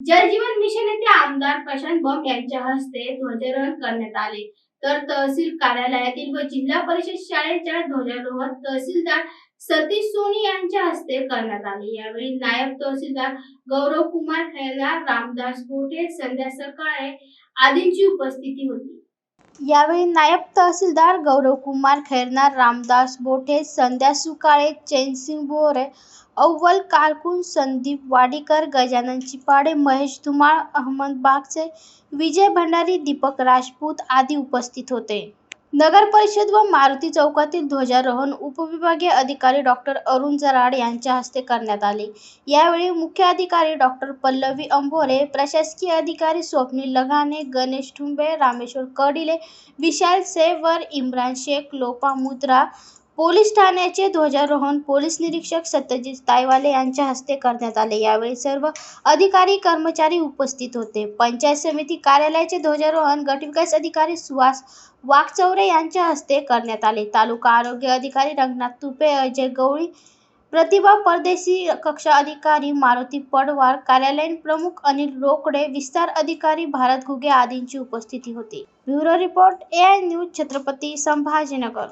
जलजीवन mission येथे आमदार प्रशांत बंब यांच्या हस्ते ध्वजारोहण करण्यात आले. तर तहसील कार्यालयातील व जिल्हा परिषद शाळेच्या ध्वजारोहण तहसीलदार सतीश सोनी यांच्या हस्ते करण्यात आले. यावेळी नायब तहसीलदार गौरव कुमार खैला रामदास गोटे संध्या सकाळे आदींची उपस्थिती होती. यावेळी नायब तहसीलदार गौरव कुमार खैरनार रामदास बोठे संध्या सुकाळे चैनसिंग बोरे अव्वल कारकून संदीप वाडीकर गजानन चिपाडे महेश धुमाळ अहमद बागचे विजय भंडारी दीपक राजपूत आदी उपस्थित होते. नगर परिषद व मारुती चौकातील ध्वजारोहण उपविभागीय अधिकारी डॉक्टर अरुण जराड यांच्या हस्ते करण्यात आले. यावेळी मुख्य अधिकारी डॉक्टर पल्लवी अंभोरे प्रशासकीय अधिकारी स्वप्नील लगाने गणेश ठुंबे रामेश्वर कडिले विशाल सेवर इम्रान शेख लोपा मुद्रा पोलीस ठाण्याचे ध्वजारोहण पोलीस निरीक्षक सत्यजित तायवाले यांच्या हस्ते करण्यात आले. यावेळी सर्व अधिकारी कर्मचारी उपस्थित होते. पंचायत समिती कार्यालयाचे ध्वजारोहण गटविकास अधिकारी सुहास वाघचौरे यांच्या हस्ते करण्यात आले. तालुका आरोग्य अधिकारी रंगनाथ तुपे अजय गवळी प्रतिभा परदेशी कक्षा अधिकारी मारुती पडवार कार्यालयीन प्रमुख अनिल रोकडे विस्तार अधिकारी भारत घुगे आदींची उपस्थिती होती. Bureau report A I news Chhatrapati Sambhajinagar.